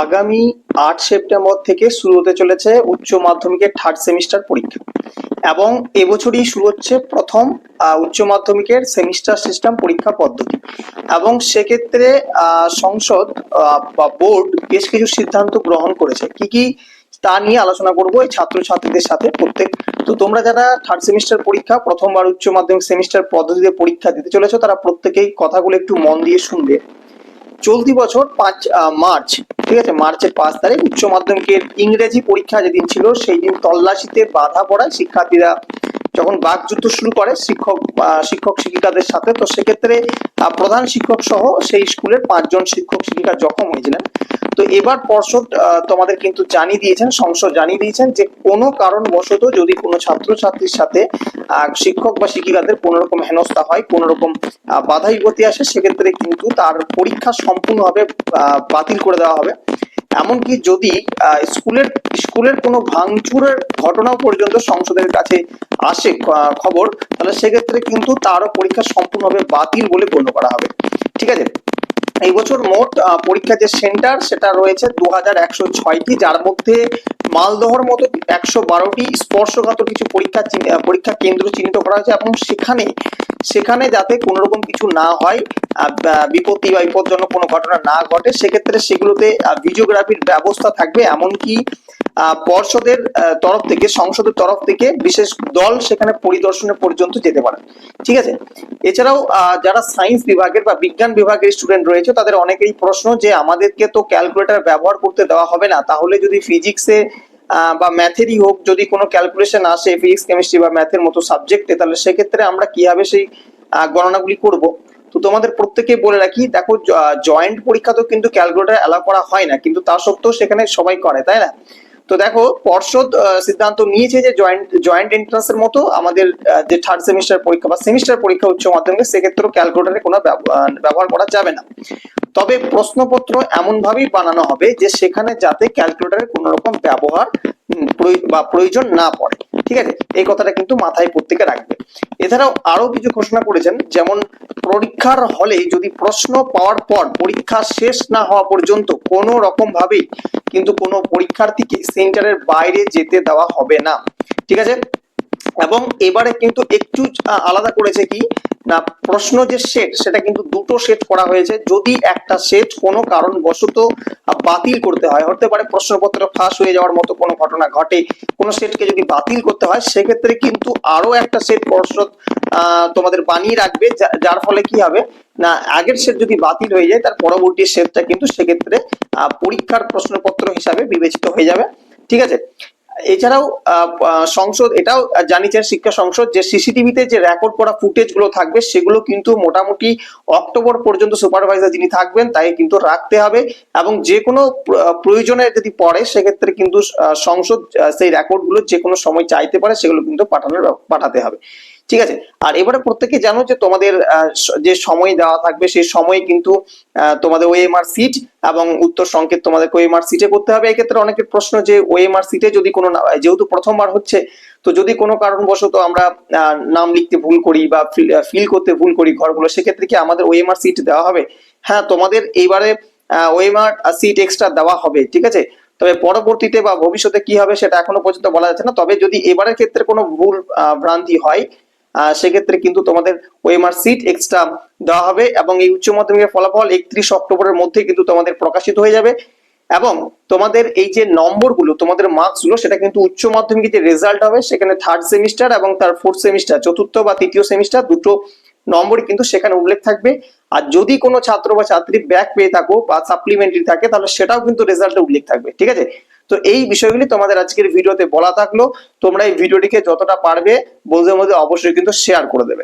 আগামী আট সেপ্টেম্বর থেকে শুরু হতে চলেছে উচ্চ মাধ্যমিকের থার্ড সেমিস্টার পরীক্ষা। এবং এবছরই শুরু হচ্ছে প্রথম উচ্চ মাধ্যমিকের সেমিস্টার সিস্টেম পরীক্ষা পদ্ধতি। এবং সেক্ষেত্রে সংসদ বা বোর্ড বেশ কিছু সিদ্ধান্ত গ্রহণ করেছে। কি কি তা নিয়ে আলোচনা করব এই ছাত্রছাত্রীদের সাথে প্রত্যেক। তো তোমরা যারা থার্ড সেমিস্টার পরীক্ষা, প্রথমবার উচ্চ মাধ্যমিক সেমিস্টার পদ্ধতিতে পরীক্ষা দিতে চলেছো, তারা প্রত্যেকেই কথাগুলো একটু মন দিয়ে শুনবে। চলতি বছর পাঁচ মার্চ, ঠিক আছে? মার্চের পাঁচ তারিখ উচ্চ মাধ্যমিকের ইংরেজি পরীক্ষা যেদিন ছিল, সেই দিন তল্লাশিতে বাধা পড়ায় শিক্ষার্থীরা যখন বাকযুদ্ধ শুরু করে শিক্ষক শিক্ষক শিক্ষিকাদের সাথে, তো সেক্ষেত্রে প্রধান শিক্ষক সহ সেই স্কুলের পাঁচজন শিক্ষক শিক্ষিকা জখম হয়েছিলেন। তো এবার পর্ষদ তোমাদের কিন্তু জানিয়ে দিয়েছেন, সংসদ জানিয়ে দিয়েছেন যে কোনো কারণবশত যদি কোনো ছাত্রছাত্রীর সাথে শিক্ষক বা শিক্ষিকাদের কোনো রকম হেনস্থা হয় কোনো রকম বাধা বিপত্তি আসে, সেক্ষেত্রে কিন্তু তার পরীক্ষা সম্পূর্ণভাবে বাতিল করে দেওয়া হবে। এমনকি যদি স্কুলের স্কুলের কোনো ভাঙচুরের ঘটনাও পর্যন্ত সংসদের কাছে আসে খবর, তাহলে সেক্ষেত্রে কিন্তু তারও পরীক্ষা সম্পূর্ণভাবে বাতিল বলে গণ্য করা হবে। ঠিক আছে? এই বছর মোট পরীক্ষা যে সেন্টার, সেটা রয়েছে দু হাজার একশো ছয়টি, যার মধ্যে মালদহর মতো একশো বারোটি স্পর্শগত কিছু পরীক্ষা পরীক্ষা কেন্দ্র চিহ্নিত করা হয়েছে এবং সেখানে সেখানে যাতে কোনো রকম কিছু না হয় বিপত্তি বা বিপজ্জনক কোনো ঘটনা না ঘটে, সেক্ষেত্রে সেগুলোতে ভিডিওগ্রাফির ব্যবস্থা থাকবে। এমনকি পর্ষদের তরফ থেকে, সংসদের তরফ থেকে বিশেষ দল সেখানে পরিদর্শনে পর্যন্ত যেতে পারে। ঠিক আছে? এছাড়াও যারা সায়েন্স বিভাগের বা বিজ্ঞান বিভাগের স্টুডেন্ট রয়েছে, তাদের অনেকেই প্রশ্ন যে, আমাদেরকে তো ক্যালকুলেটর ব্যবহার করতে দেওয়া হবে না। তাহলে যদি ফিজিক্সে বা ম্যাথেরই হোক, যদি কোনো ক্যালকুলেশন আসে ফিজিক্স কেমিস্ট্রি বা ম্যাথের মতো সাবজেক্টে তাহলে সেক্ষেত্রে আমরা কীভাবে সেই গণনাগুলি করব? তো তোমাদের প্রত্যেকে বলে রাখি, দেখো জয়েন্ট পরীক্ষা তো কিন্তু ক্যালকুলেটর অ্যালাউ করা হয় না। কিন্তু তা সত্ত্বেও সেখানে সবাই করে, তাই না? তো দেখো, পর্ষদ সিদ্ধান্ত নিয়েছে যে জয়েন্ট জয়েন্ট এন্ট্রান্স এর মতো আমাদের যে থার্ড সেমিস্টার পরীক্ষা বা সেমিস্টার পরীক্ষা উচ্চ মাধ্যমিক সেক্ষেত্রে ক্যালকুলেটারে কোনো ব্যব- ব্যবহার করা যাবে না। তবে প্রশ্নপত্র এমন ভাবেই বানানো হবে যে সেখানে যাতে ক্যালকুলেটারের কোনো রকম ব্যবহার বা প্রয়োজন না পড়ে। ঠিক আছে? এই কথাটা কিন্তু মাথায় প্রত্যেকে রাখবে। এছাড়াও আরও কিছু ঘোষণা করেছেন, যেমন পরীক্ষার হলে যদি প্রশ্ন পাওয়ার পর পরীক্ষা শেষ না হওয়া পর্যন্ত কোনো রকম ভাবেই কিন্তু কোনো পরীক্ষার্থীকে সেন্টারের বাইরে যেতে দেওয়া হবে না। ঠিক আছে? এবং এবারে কিন্তু একটু আলাদা করেছে কি, না, প্রশ্ন যে সেট সেটা কিন্তু দুটো সেট করা হয়েছে। যদি একটা সেট কোনো কারণবশত বাতিল করতে হয়, হতে পারে প্রশ্নপত্র ফাঁস হয়ে যাওয়ার মতো কোনো ঘটনা ঘটে, কোনো সেটকে যদি বাতিল করতে হয়, সেক্ষেত্রে কিন্তু আরও একটা সেট পর্ষদ তোমাদের বানিয়ে রাখবে যার ফলে কি হবে, না, আগের সেট যদি বাতিল হয়ে যায়, তার পরবর্তী সেটটা কিন্তু সেক্ষেত্রে পরীক্ষার প্রশ্নপত্র হিসাবে বিবেচিত হয়ে যাবে। ঠিক আছে? এছাড়াও সংসদ, এটাও জানিয়েছেন শিক্ষা সংসদ যে সিসিটিভিতে যে রেকর্ড করা ফুটেজগুলো থাকবে, সেগুলো কিন্তু মোটামুটি অক্টোবর পর্যন্ত সুপারভাইজার যিনি থাকবেন, তাই কিন্তু রাখতে হবে এবং যে কোনো প্রয়োজনে যদি পড়ে, সেক্ষেত্রে কিন্তু সংসদ সেই রেকর্ডগুলো যে কোনো সময় চাইতে পারে, সেগুলো কিন্তু পাঠানোর পাঠাতে হবে। ঠিক আছে? আর এবারে প্রত্যেকে জানো যে তোমাদের যে সময় দেওয়া থাকবে, সেই সময় কিন্তু তোমাদের ওএমআর সিট এবং উত্তর সংকেত তোমাদের ওএমআর সিটে করতে হবে। এক্ষেত্রে অনেকের প্রশ্ন যে ওএমআর সিটে যদি কোনো যেহেতু প্রথমবার হচ্ছে, তো যদি কোনো কারণবশত আমরা নাম লিখতে ভুল করি বা ফিল করতে ভুল করি ঘরগুলো, সেক্ষেত্রে কি আমাদের ওএমআর সিট দেওয়া হবে? হ্যাঁ তোমাদের এইবারে ওএমআর সিট এক্সট্রা দেওয়া হবে, ঠিক আছে? তবে পরবর্তীতে বা ভবিষ্যতে কি হবে সেটা এখনও পর্যন্ত বলা যাচ্ছে না। তবে যদি এবারের ক্ষেত্রে কোনো ভুল ভ্রান্তি হয় সেক্ষেত্রে কিন্তু তোমাদের ওএমআর সিট এক্সট্রা দেওয়া হবে এবং এই উচ্চ মাধ্যমিকের ফলাফল একত্রিশ অক্টোবরের মধ্যে কিন্তু তোমাদের প্রকাশিত হয়ে যাবে। এবং তোমাদের এই যে নম্বরগুলো, তোমাদের মার্কসগুলো সেটা কিন্তু উচ্চ মাধ্যমিকের যে রেজাল্ট হবে, সেখানে থার্ড সেমিস্টার এবং তার ফোর্থ সেমিস্টার চতুর্থ বা তৃতীয় সেমিস্টার দুটো নম্বরই কিন্তু সেখানে উল্লেখ থাকবে। আর যদি কোনো ছাত্র বা ছাত্রী ব্যাক পেয়ে থাকো বা সাপ্লিমেন্টারি থাকে, তাহলে সেটাও কিন্তু রেজাল্টে উল্লেখ থাকবে, ঠিক আছে? তো এই বিষয়গুলি তোমাদের আজকের ভিডিওতে বলা থাকল। তোমরা এই ভিডিওটিকে যতটা পারবে, বন্ধুদের মধ্যে অবশ্যই কিন্তু শেয়ার করে দেবে।